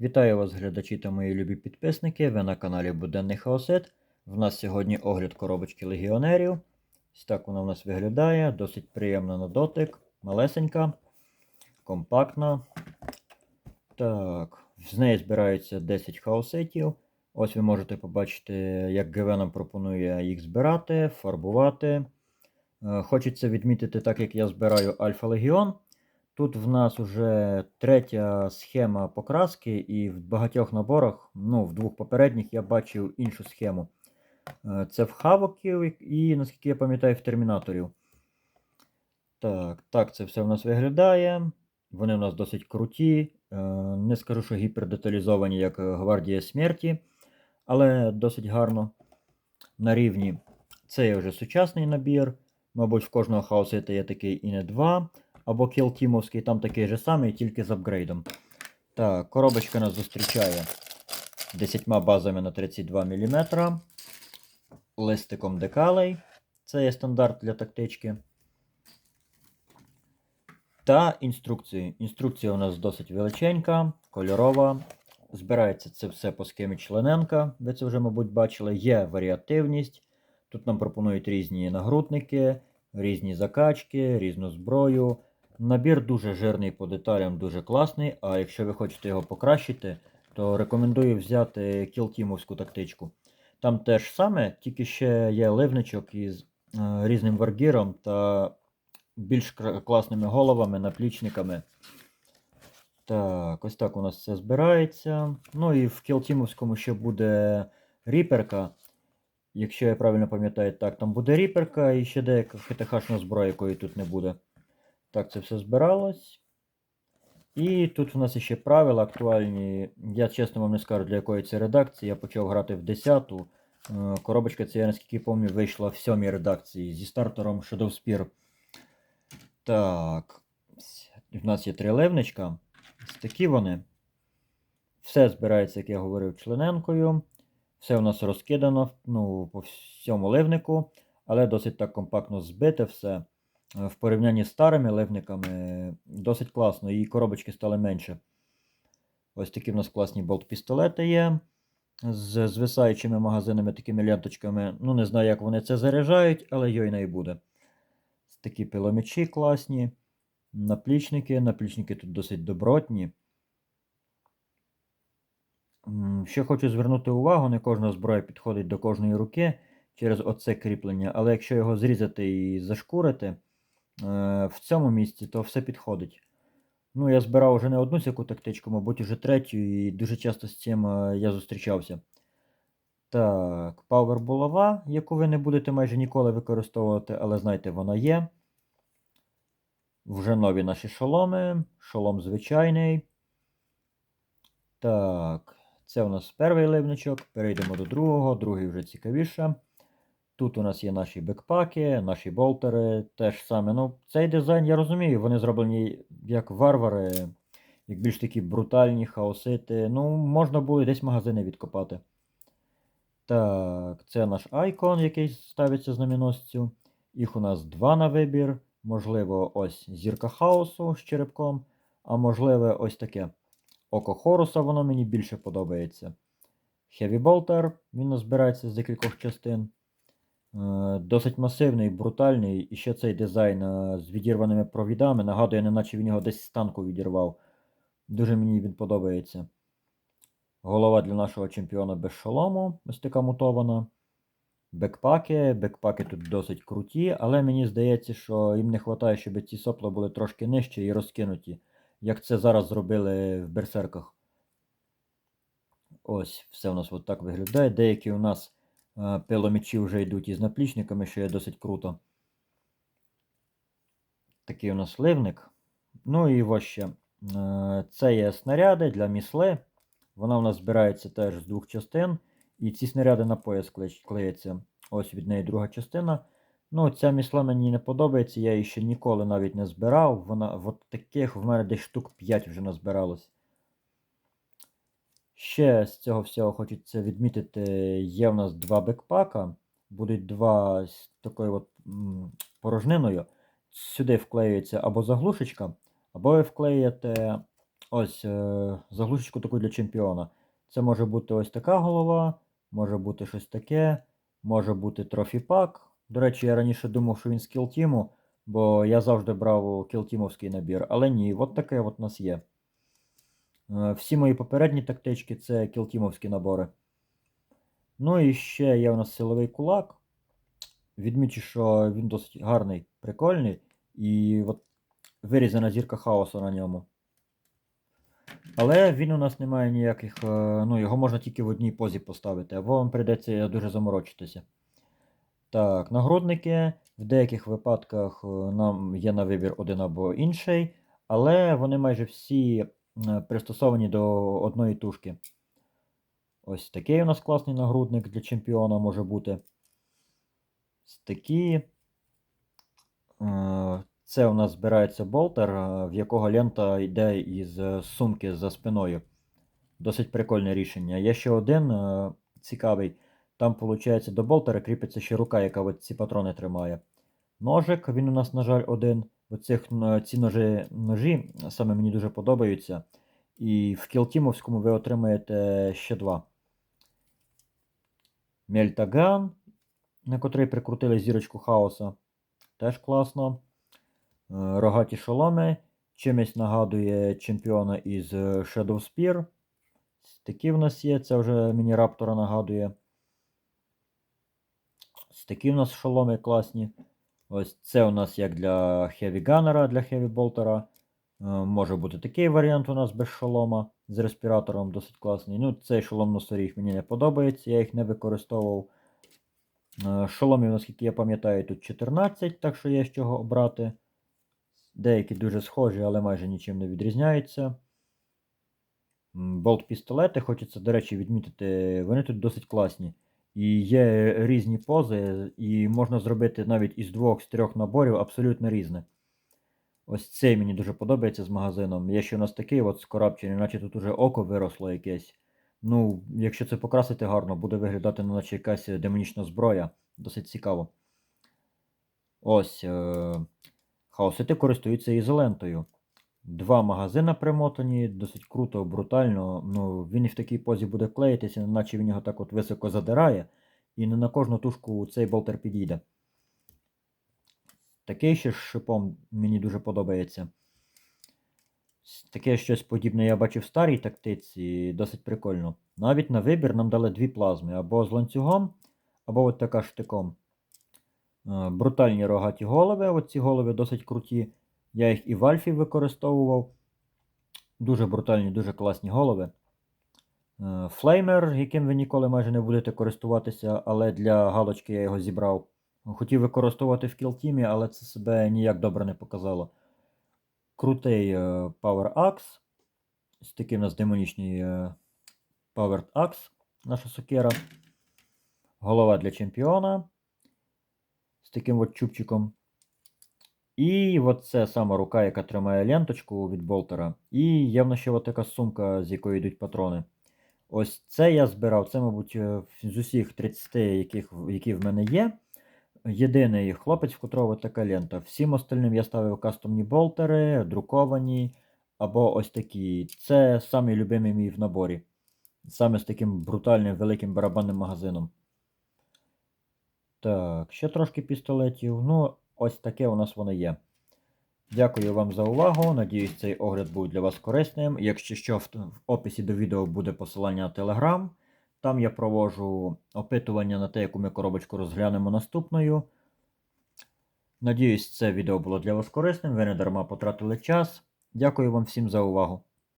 Вітаю вас, глядачі та мої любі підписники. Ви на каналі Буденний Хаосит. В нас сьогодні огляд коробочки легіонерів. Ось так вона в нас виглядає. Досить приємна на дотик, малесенька, компактна. Так, з неї збирається 10 хаоситів. Ось ви можете побачити, як ГВ нам пропонує їх збирати, фарбувати. Е, Хочеться відмітити, так як я збираю Альфа Легіон. Тут в нас вже третя схема покраски, і в багатьох наборах, ну, в двох попередніх я бачив іншу схему. Е, Це в хавоків і, наскільки я пам'ятаю, в термінаторів. Так, так це все в нас виглядає. Вони в нас досить круті. Е, Не скажу, що гіпердеталізовані, як Гвардія смерті, але досить гарно на рівні. Це вже сучасний набір. Мабуть, в кожного хаосита є такий і не два. Або кілтімовський, там такий же самий, тільки з апгрейдом. Так, коробочка нас зустрічає 10 базами на 32 мм. Листиком декалей. Це є стандарт для тактички. Та інструкції. Інструкція у нас досить величенька, кольорова. Збирається це все по схемі члененка. Ви це вже, мабуть, бачили. Є варіативність. Тут нам пропонують різні нагрудники, різні закачки, різну зброю. Набір дуже жирний по деталям, дуже класний. А якщо ви хочете його покращити, то рекомендую взяти кілтімовську тактичку. Там теж саме, тільки ще є ливничок із е, різним варгіром та більш класними головами, наплічниками. Так, ось так у нас все збирається. Ну і в кілтімовському ще буде ріперка. Якщо я правильно пам'ятаю, так, там буде ріперка і ще деяка ХТХшна зброя, якої тут не буде. Так, це все збиралось. І тут у нас ще правила актуальні. Я чесно вам не скажу, для якої це редакції. Я почав грати в 10-ту. Е, Коробочка ця, я наскільки пам'ятаю, вийшла в 7-й редакції зі стартером Shadow Spear. Так. У нас є три ливничка. Ось такі вони. Все збирається, як я говорив, члененкою. Все у нас розкидано ну, по всьому ливнику, але досить так компактно збите все. В порівнянні з старими ливниками досить класно, і коробочки стали менше. Ось такі в нас класні болт-пістолети є. З звисаючими магазинами, такими ленточками. Ну, не знаю, як вони це заряджають, але йойна і буде. Такі пиломічі класні. Наплічники. Наплічники тут досить добротні. Ще хочу звернути увагу, не кожна зброя підходить до кожної руки через оце кріплення, але якщо його зрізати і зашкурити в цьому місці, то все підходить. Ну, я збирав вже не одну всяку тактичку, мабуть, вже третю, і дуже часто з цим е, я зустрічався. Так, Power булава, яку ви не будете майже ніколи використовувати, але знаєте, вона є. Вже нові наші шоломи. Шолом звичайний. Так, це у нас перший ливничок. Перейдемо до другого, другий вже цікавіше. Тут у нас є наші бекпаки, наші болтери, теж саме. Ну, цей дизайн, я розумію, вони зроблені як варвари, як більш такі брутальні хаосити. Ну, можна було десь магазини відкопати. Так, це наш айкон, який ставиться знаменосцю. Їх у нас два на вибір. Можливо, ось зірка хаосу з черепком, а можливо, ось таке. Око Хоруса, воно мені більше подобається. Heavy Bolter, він назбирається з декількох частин. Е, Досить масивний, брутальний. І ще цей дизайн е, з відірваними провідами. Нагадує, неначе він його десь з танку відірвав. Дуже мені він подобається. Голова для нашого чемпіона без шолому, ось така мутована. Бекпаки. Бекпаки тут досить круті, але мені здається, що їм не вистачає, щоб ці сопла були трошки нижче і розкинуті, як це зараз зробили в берсерках. Ось, все у нас от так виглядає. Деякі у нас пиломічі вже йдуть із наплічниками, що є досить круто. Такий у нас ливник. Ну і ось ще. Е, Це є снаряди для місли. Вона у нас збирається теж з двох частин. І ці снаряди на пояс клеяться. Ось від неї друга частина. Ну, ця місла мені не подобається, я її ще ніколи навіть не збирав. Вона от таких в мене десь штук 5 вже назбиралось. Ще з цього всього хочеться відмітити, є в нас два бекпака. Будуть два з такою от порожниною. Сюди вклеюється або заглушечка, або ви вклеїте ось е, заглушечку таку для чемпіона. Це може бути ось така голова, може бути щось таке, може бути трофі-пак. До речі, я раніше думав, що він з кілтіму, бо я завжди брав кілтімовський набір. Але ні, от таке от у нас є. Е, Всі мої попередні тактички це кілтімовські набори. Ну і ще є у нас силовий кулак. Відмічу, що він досить гарний, прикольний. І от вирізана зірка хаосу на ньому. Але він у нас не має ніяких. е, Ну, його можна тільки в одній позі поставити, або вам прийдеться дуже заморочитися. Так, нагрудники. В деяких випадках е, нам є на вибір один або інший, але вони майже всі пристосовані до одної тушки. Ось такий у нас класний нагрудник для чемпіона може бути. Ось такі. Е, Це у нас збирається болтер, е, в якого лента йде із е, сумки за спиною. Досить прикольне рішення. Є ще один е, цікавий. Там, виходить, до болтера кріпиться ще рука, яка ці патрони тримає. Ножик, він у нас, на жаль, один. Оцих, н- ці ножі, ножі саме мені дуже подобаються. І в кілтімовському ви отримаєте ще два. Мельтаган, на котрий прикрутили зірочку хаоса. Теж класно. Е, Рогаті шоломи. Чимось нагадує чемпіона із е, Shadow Spear. Такі в нас є, це вже мені раптора нагадує. Такі в нас шоломи класні. Ось це у нас як для Heavy Gunner, для Heavy. Е, Може бути такий варіант у нас без шолома з респіратором досить класний. Ну, цей шолом носоріг мені не подобається, я їх не використовував. Е, Шоломів, наскільки я пам'ятаю, тут 14, так що є з чого обрати. Деякі дуже схожі, але майже нічим не відрізняються. Болт-пістолети, хочеться, до речі, відмітити, вони тут досить класні. І є різні пози, і можна зробити навіть із двох з трьох наборів абсолютно різне. Ось цей мені дуже подобається з магазином. Є ще у нас такий от скорабчений, наче тут уже око виросло якесь. Ну, якщо це покрасити гарно, буде виглядати, ну, наче якась демонічна зброя. Досить цікаво. Ось. Е- хаосити користуються ізолентою. Два магазини примотані, досить круто, брутально. Ну, він і в такій позі буде клеїтися, наче він його так от високо задирає, і не на кожну тушку цей болтер підійде. Такий ще з шипом мені дуже подобається. Таке щось подібне я бачив в старій тактиці, досить прикольно. Навіть на вибір нам дали дві плазми, або з ланцюгом, або от така штиком. Е, Брутальні рогаті голови. Оці голови досить круті. Я їх і в Альфі використовував. Дуже брутальні, дуже класні голови. Флеймер, яким ви ніколи майже не будете користуватися, але для галочки я його зібрав. Хотів використовувати в кілтімі, але це себе ніяк добре не показало. Крутий е, Power Axe. Ось такий у нас демонічний е, Powered Axe, наша сокира. Голова для чемпіона. З таким от чубчиком. І от це сама рука, яка тримає ленточку від болтера. І нас ще от така сумка, з якої йдуть патрони. Ось це я збирав. Це, мабуть, е, з усіх 30, яких, які в мене є. Єдиний хлопець, в котрого така лента. Всім остальним я ставив кастомні болтери, друковані або ось такі. Це самий любимий мій в наборі. Саме з таким брутальним великим барабанним магазином. Так, ще трошки пістолетів. Ну, ось таке у нас воно є. Дякую вам за увагу. Надіюсь, цей огляд був для вас корисним. Якщо що, в, описі до відео буде посилання на Telegram. Там я проводжу опитування на те, яку ми коробочку розглянемо наступною. Надіюсь, це відео було для вас корисним. Ви не дарма потратили час. Дякую вам всім за увагу.